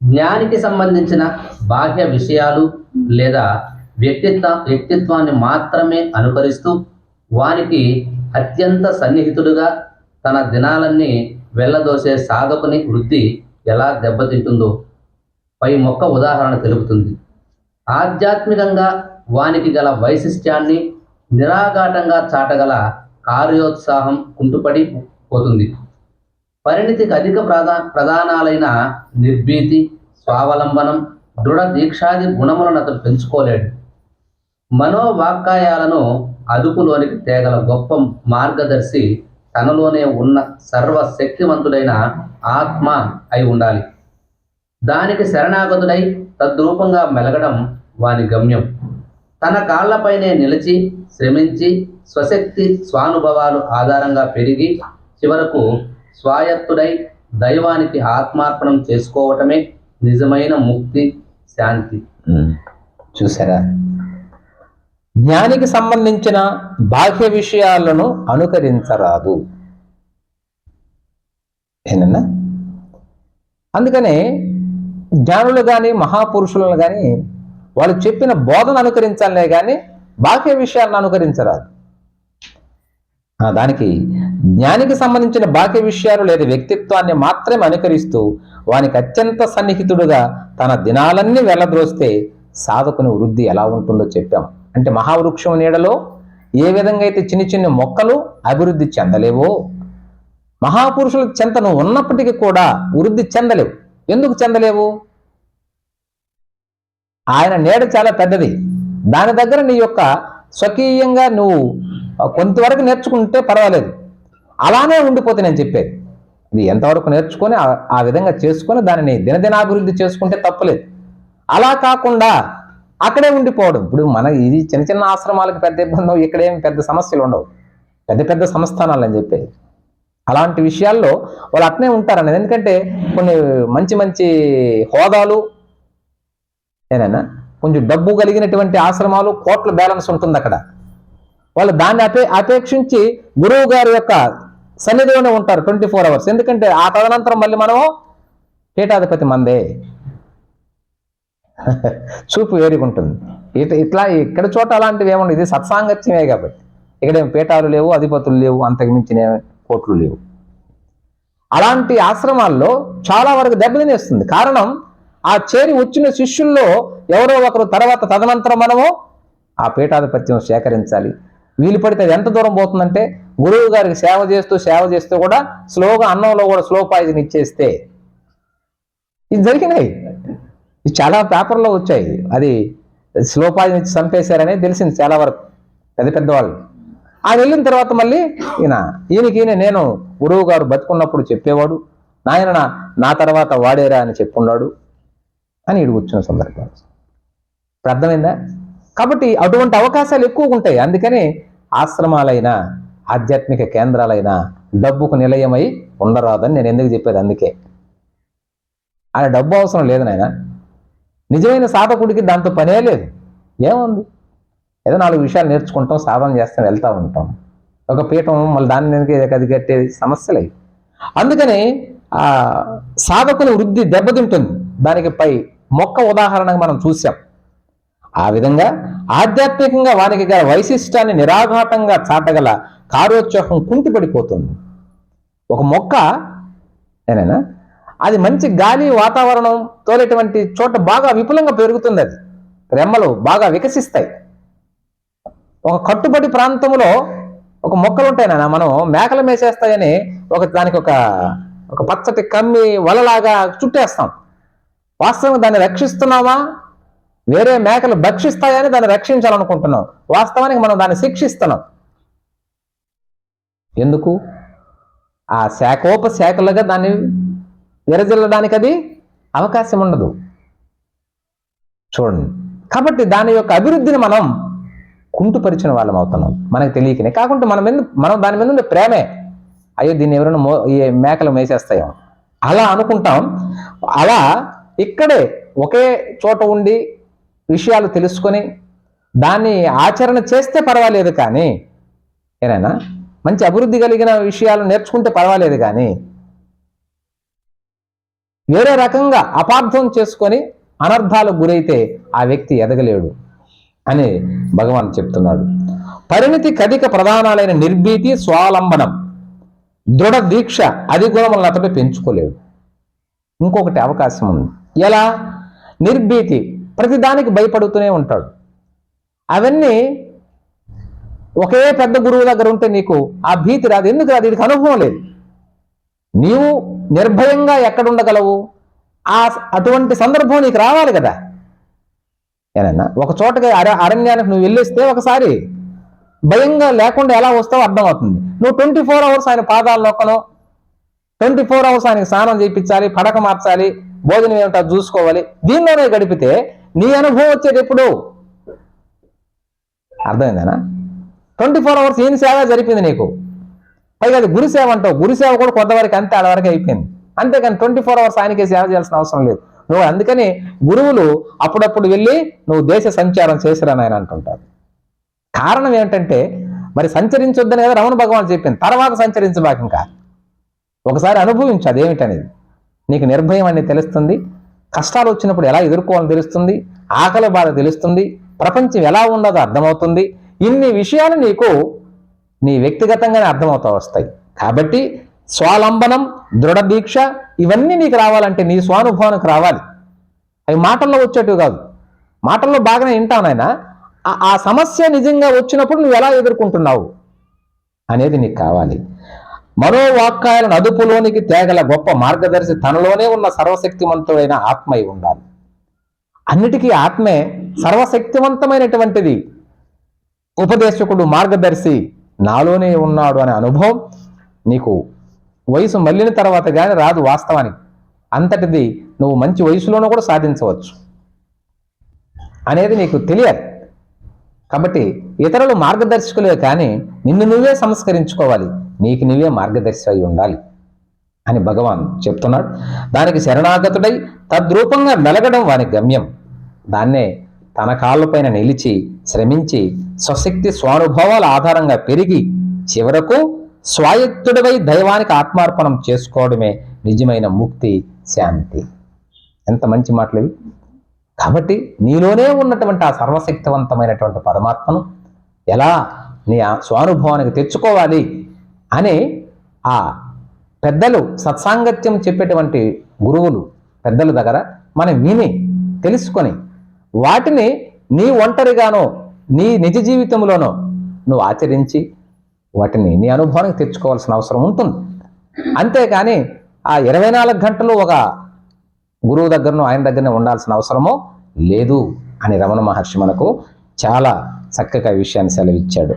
జ్ఞానికి సంబంధించిన బాహ్య విషయాలు లేదా వ్యక్తిత్వ వ్యక్తిత్వాన్ని మాత్రమే అనుకరిస్తూ వానికి అత్యంత సన్నిహితుడుగా తన దినాలన్నీ వెళ్ళదోసే సాధకుని వృద్ధి ఎలా దెబ్బతింటుందో పై మొక్క ఉదాహరణ తెలుపుతుంది. ఆధ్యాత్మికంగా వానికి గల వైశిష్ట్యాన్ని నిరాఘాటంగా చాటగల కార్యోత్సాహం కుంటుపడి పోతుంది. పరిణితికి అధిక ప్రధా ప్రధానాలైన నిర్భీతి స్వావలంబనం దృఢ దీక్షాది గుణములను అతను పెంచుకోలేడు. మనోవాక్కాయాలను అదుపులోనికి తేగల గొప్ప మార్గదర్శి తనలోనే ఉన్న సర్వశక్తివంతుడైన ఆత్మ అయి ఉండాలి. దానికి శరణాగతుడై తద్రూపంగా మెలగడం వాని గమ్యం. తన కాళ్ళపైనే నిలిచి శ్రమించి స్వశక్తి స్వానుభవాలు ఆధారంగా పెరిగి చివరకు స్వాయత్తుడై దైవానికి ఆత్మార్పణం చేసుకోవటమే నిజమైన ముక్తి శాంతి. చూసారా? జ్ఞానికి సంబంధించిన బాహ్య విషయాలను అనుకరించరాదు. ఏనన్నా అందుకనే జ్ఞానులు కానీ మహాపురుషులను కానీ వాళ్ళు చెప్పిన బోధన అనుకరించాలనే కానీ బాహ్య విషయాలను అనుకరించరాదు. ఆ, దానికి జ్ఞానికి సంబంధించిన బాహ్య విషయాలు లేదా వ్యక్తిత్వాన్ని మాత్రమే అనుకరిస్తూ వానికి అత్యంత సన్నిహితుడుగా తన దినాలన్నీ వెళ్ళద్రోస్తే సాధకుని వృద్ధి ఎలా ఉంటుందో చెప్పాం. అంటే మహావృక్షం నీడలో ఏ విధంగా అయితే చిన్న చిన్న మొక్కలు అభివృద్ధి చెందలేవో మహాపురుషుల చెంత ఉన్నప్పటికీ కూడా వృద్ధి చెందలేవు. ఎందుకు చెందలేవు? ఆయన నీడ చాలా పెద్దది. దాని దగ్గర నీ యొక్క స్వకీయంగా నువ్వు కొంతవరకు నేర్చుకుంటే పర్వాలేదు. అలానే ఉండిపోతే నేను చెప్పేది. ఇది ఎంతవరకు నేర్చుకొని ఆ- విధంగా చేసుకొని దానిని దినదినాభివృద్ధి చేసుకుంటే తప్పలేదు. అలా కాకుండా అక్కడే ఉండిపోవడం. ఇప్పుడు మన ఇది చిన్న చిన్న ఆశ్రమాలకు పెద్ద ఇబ్బంది ఇక్కడేం పెద్ద సమస్యలు ఉండవు. పెద్ద పెద్ద సంస్థానాలు అని చెప్పేది. అలాంటి విషయాల్లో వాళ్ళు అట్నే ఉంటారనేది. ఎందుకంటే కొన్ని మంచి మంచి హోదాలు ఏనైనా కొంచెం డబ్బు కలిగినటువంటి ఆశ్రమాలు కోట్ల బ్యాలెన్స్ ఉంటుంది అక్కడ వాళ్ళు దాన్ని అపే అపేక్షించి గురువు గారి యొక్క సన్నిధిలోనే ఉంటారు ట్వంటీ ఫోర్ అవర్స్. ఎందుకంటే ఆ తదనంతరం మళ్ళీ మనము పీఠాధిపతి మందే. చూపు వేరుగుంటుంది. ఉంటుంది ఇట్లా ఇక్కడ చోట అలాంటివి ఏముండదు ఇది సత్సాంగత్యమే కాబట్టి. ఇక్కడేం పీఠాలు లేవు అధిపతులు లేవు అంతకు మించిన కోట్లు లేవు. అలాంటి ఆశ్రమాల్లో చాలా వరకు దెబ్బతినేస్తుంది. కారణం ఆ చేరి వచ్చిన శిష్యుల్లో ఎవరో ఒకరు తర్వాత తదనంతరం మనము ఆ పీఠాధిపత్యం సేకరించాలి వీలు పడితే అది ఎంత దూరం పోతుందంటే గురువు గారికి సేవ చేస్తూ సేవ చేస్తూ కూడా స్లోగా అన్నంలో కూడా స్లో పాయిజన్ ఇచ్చేస్తే ఇది జరిగినాయి. ఇది చాలా పేపర్లో వచ్చాయి. అది స్లో పాయిజన్ ఇచ్చి చంపేశారని తెలిసింది చాలా వరకు పెద్ద పెద్దవాళ్ళు ఆయన వెళ్ళిన తర్వాత మళ్ళీ ఈయన ఈయనకి ఈయన నేను గురువు గారు బతుకున్నప్పుడు చెప్పేవాడు నాయన నా తర్వాత వాడేరా అని చెప్పున్నాడు అని ఇడు కూర్చున్న సందర్భాలు అర్థమైందా? కాబట్టి అటువంటి అవకాశాలు ఎక్కువగా ఉంటాయి. అందుకని ఆశ్రమాలైనా ఆధ్యాత్మిక కేంద్రాలైనా డబ్బుకు నిలయమై ఉండరాదని నేను ఎందుకు చెప్పేది అందుకే. ఆయన డబ్బు అవసరం లేదు నాయన. నిజమైన సాధకుడికి దాంతో పనే లేదు. ఏముంది? ఏదో నాలుగు విషయాలు నేర్చుకుంటాం సాధన చేస్తాం వెళ్తూ ఉంటాం. ఒక పీఠం మళ్ళీ దాని మీదకి అది కట్టే సమస్యలే అందుకని ఆ సాధకుని వృద్ధి దెబ్బతింటుంది. దానికి పై మొక్క ఉదాహరణగా మనం చూసాం ఆ విధంగా ఆధ్యాత్మికంగా వానికి గల వైశిష్టాన్ని నిరాఘాటంగా చాటగల కారోత్సాహం కుంటిపడిపోతుంది. ఒక మొక్క ఏనైనా అది మంచి గాలి వాతావరణం తోలేటువంటి చోట బాగా విపులంగా పెరుగుతుంది అది. రెమ్మలు బాగా వికసిస్తాయి. ఒక కట్టుబడి ప్రాంతంలో ఒక మొక్కలు ఉంటాయి మనం మేకలు మేసేస్తాయని ఒక దానికి ఒక ఒక పచ్చటి కమ్మి వలలాగా చుట్టేస్తాం. వాస్తవంగా దాన్ని రక్షిస్తున్నామా? వేరే మేకలు భక్షిస్తాయని దాన్ని రక్షించాలనుకుంటున్నాం. వాస్తవానికి మనం దాన్ని శిక్షిస్తున్నాం. ఎందుకు? ఆ శాఖోప శాఖలుగా దాన్ని విరజిల్లడానికి అది అవకాశం ఉండదు. చూడండి. కాబట్టి దాని యొక్క అభివృద్ధిని మనం కుంటుపరిచిన వాళ్ళం అవుతున్నాం. మనకు తెలియకనే. కాకుండా మనం ఎందుకు మనం దాని మీద ఉండే ప్రేమే. అయ్యో దీన్ని ఎవరైనా మో ఈ మేకలు మేసేస్తాయో అలా అనుకుంటాం. అలా ఇక్కడే ఒకే చోట ఉండి విషయాలు తెలుసుకొని దాన్ని ఆచరణ చేస్తే పర్వాలేదు కానీ ఏనైనా మంచి అభివృద్ధి కలిగిన విషయాలు నేర్చుకుంటే పర్వాలేదు కానీ వేరే రకంగా అపార్థం చేసుకొని అనర్థాలకు గురైతే ఆ వ్యక్తి ఎదగలేడు అని భగవాన్ చెప్తున్నాడు. పరిణితి కధిక ప్రధానాలైన నిర్భీతి స్వాలంబనం దృఢ దీక్ష అది గుణములను అతడు పెంచుకోలేడు ఇంకొకటి అవకాశం ఉంది. ఎలా? నిర్భీతి ప్రతిదానికి భయపడుతూనే ఉంటాడు. అవన్నీ ఒకే పెద్ద గురువు దగ్గర ఉంటే నీకు ఆ భీతి రాదు. ఎందుకు రాదు? వీడికి అనుభవం లేదు. నీవు నిర్భయంగా ఎక్కడుండగలవు? ఆ అటువంటి సందర్భం నీకు రావాలి కదా. ఏనన్నా ఒక చోటకి అర అరణ్యానికి నువ్వు వెళ్ళిస్తే ఒకసారి భయంగా లేకుండా ఎలా వస్తావో అర్థమవుతుంది. నువ్వు ట్వంటీ ఫోర్ అవర్స్ ఆయన పాదాలు నొక్కను ట్వంటీ ఫోర్ అవర్స్ ఆయనకి స్నానం చేయించాలి పడక మార్చాలి భోజనం ఏమిటో చూసుకోవాలి. దీనిలోనే గడిపితే నీ అనుభవం వచ్చేది ఎప్పుడు? అర్థమైందేనా? ట్వంటీ ఫోర్ అవర్స్ ఏం సేవ జరిపింది నీకు? పైగా అది గురు సేవ అంటావు. గురు సేవ కూడా కొంతవరకు అంతే ఆడవరకు అయిపోయింది. అంతేకాని ట్వంటీ ఫోర్ అవర్స్ ఆయనకే సేవ చేయాల్సిన అవసరం లేదు. నువ్వు అందుకని గురువులు అప్పుడప్పుడు వెళ్ళి నువ్వు దేశ సంచారం చేసిరని ఆయన అంటుంటారు. కారణం ఏంటంటే మరి సంచరించొద్దని కదా రమణ భగవాన్ చెప్పింది. తర్వాత సంచరించబాక ఇంకా ఒకసారి అనుభవించు అదేమిటనేది. నీకు నిర్భయం అనేది తెలుస్తుంది. కష్టాలు వచ్చినప్పుడు ఎలా ఎదుర్కోవాలని తెలుస్తుంది? ఆకలి బాధ తెలుస్తుంది. ప్రపంచం ఎలా ఉండదో అర్థమవుతుంది. ఇన్ని విషయాలు నీకు నీ వ్యక్తిగతంగానే అర్థమవుతా వస్తాయి. కాబట్టి స్వాలంబనం దృఢ దీక్ష ఇవన్నీ నీకు రావాలంటే నీ స్వానుభవానికి రావాలి. అవి మాటల్లో వచ్చేటివి కాదు. మాటల్లో బాగానే వింటానైనా ఆ సమస్య నిజంగా వచ్చినప్పుడు నువ్వు ఎలా ఎదుర్కొంటున్నావు అనేది నీకు కావాలి. మరో వాక్కాయలను అదుపులోనికి తేగల గొప్ప మార్గదర్శి తనలోనే ఉన్న సర్వశక్తివంతుడైన ఆత్మ అయి ఉండాలి. అన్నిటికీ ఆత్మే సర్వశక్తివంతమైనటువంటిది. ఉపదేశకుడు మార్గదర్శి నాలోనే ఉన్నాడు అనే అనుభవం నీకు వయసు మళ్ళిన తర్వాత కానీ రాదు వాస్తవానికి. అంతటిది నువ్వు మంచి వయసులోనూ కూడా సాధించవచ్చు. అనేది నీకు తెలియాలి. కాబట్టి ఇతరులు మార్గదర్శకులే కానీ నిన్ను నువ్వే సంస్కరించుకోవాలి. నీకు నీవే మార్గదర్శి అయి ఉండాలి అని భగవాన్ చెప్తున్నాడు. దానికి శరణాగతుడై తద్రూపంగా మెలగడం వాని గమ్యం. దాన్నే తన కాళ్ళపైన నిలిచి శ్రమించి స్వశక్తి స్వానుభవాల ఆధారంగా పెరిగి చివరకు స్వాయత్తుడివై దైవానికి ఆత్మార్పణం చేసుకోవడమే నిజమైన ముక్తి శాంతి. ఎంత మంచి మాటలు ఇవి. కాబట్టి నీలోనే ఉన్నటువంటి ఆ సర్వశక్తివంతమైనటువంటి పరమాత్మను ఎలా నీ ఆ స్వానుభవానికి తెచ్చుకోవాలి? అని ఆ పెద్దలు సత్సాంగత్యం చెప్పేటువంటి గురువులు పెద్దల దగ్గర మనం విని తెలుసుకొని వాటిని నీ ఒంటరిగానో నీ నిజ జీవితంలోనో నువ్వు ఆచరించి వాటిని నీ అనుభవానికి తెచ్చుకోవాల్సిన అవసరం ఉంటుంది. అంతేకాని ఆ ఇరవై నాలుగు గంటలు ఒక గురువు దగ్గరను ఆయన దగ్గరనే ఉండాల్సిన అవసరమో లేదు అని రమణ మహర్షి మనకు చాలా చక్కగా విషయాన్ని సెలవిచ్చాడు.